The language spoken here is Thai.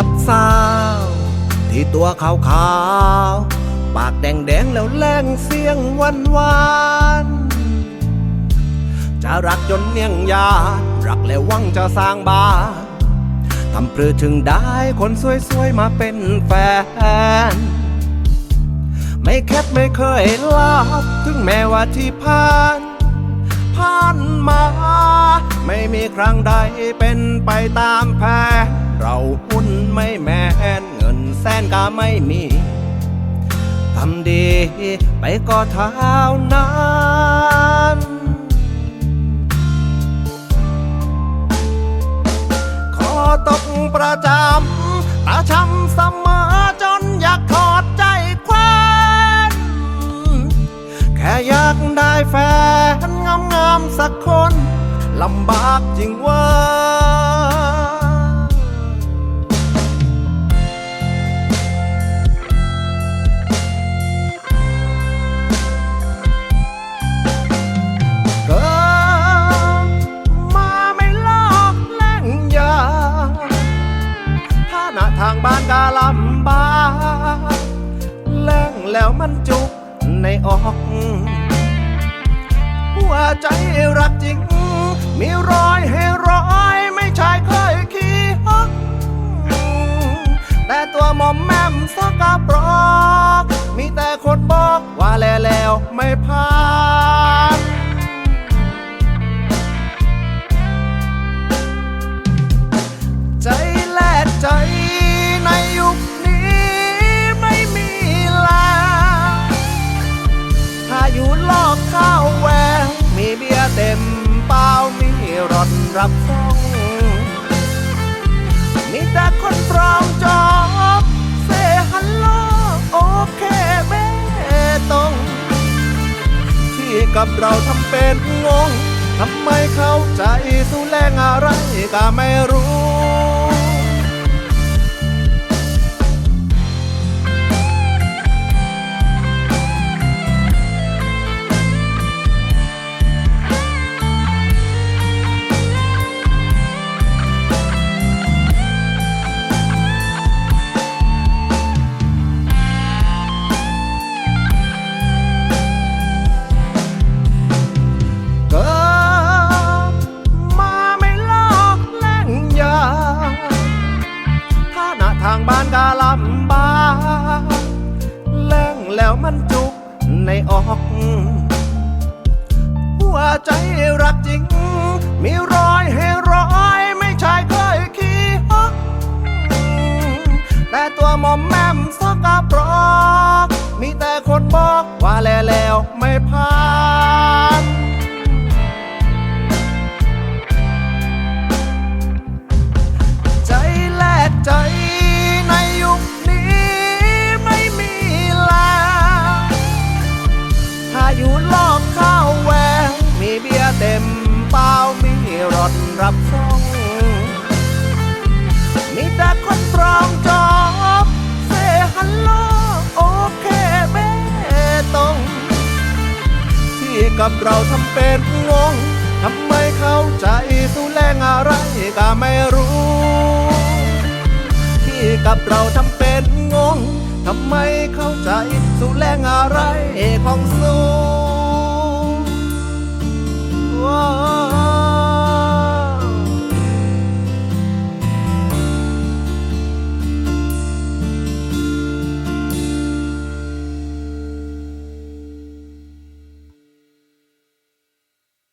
กับสาว ที่ตัวขาวขาวปากแดงแดงแล้วแรงเสียงหวานหวานจะรักจนเนียงยารักแล้วหวังจะสร้างบ้านทำเพื่อถึงได้คนสวยๆมาเป็นแฟน ไม่แคบไม่เคยลาบถึงแม้ว่าที่ผ่านผ่านมา ไม่มีครั้งใดเป็นไปตามแผน เราหุ้นไม่แม่นเงินแสนก็ไม่มีทำดีไปก็เท่านั้นขอตกประจำตาช้ำเสมอจนอยากถอดใจแควนแค่อยากได้แฟนงามๆสักคนลำบากจริงว่า ทางบ้านก็ลำบากแล่งแล้วมันจุกในอกหัวใจรักจริง มีรอยให้ร้อยไม่ใช่เคยขี้ฮอกแต่ตัวหมอมแม่มสกปรกมีแต่คนบอกว่าแล้วแล้วไม่ผ่า รับส่งมีแต่คนปลอมจอบเซฮัลโลโอเคเบตงที่กับเราทำเป็นงงทำไมเข้าใจสู้แรงอะไรก็ไม่รู้ ทางบ้านก็ลำบากแล่งแล้วมันจุกในออก หัวใจรักจริง มีรอยให้รอยไม่ใช่เคยขี้ฮอกแต่ตัวมอมแมมสกปรกมีแต่คนบอกว่าแล้วไม่ผ่า รับส่งมีแต่คนปลอมจอบเซฮัลโลโอเคเบตงที่กับเราทำเป็นงงทำไมเข้าใจสู้แรงอะไรก็ไม่รู้ ที่กับเราทำเป็นงงทำไมเข้าใจสู้แรงอะไรของสู้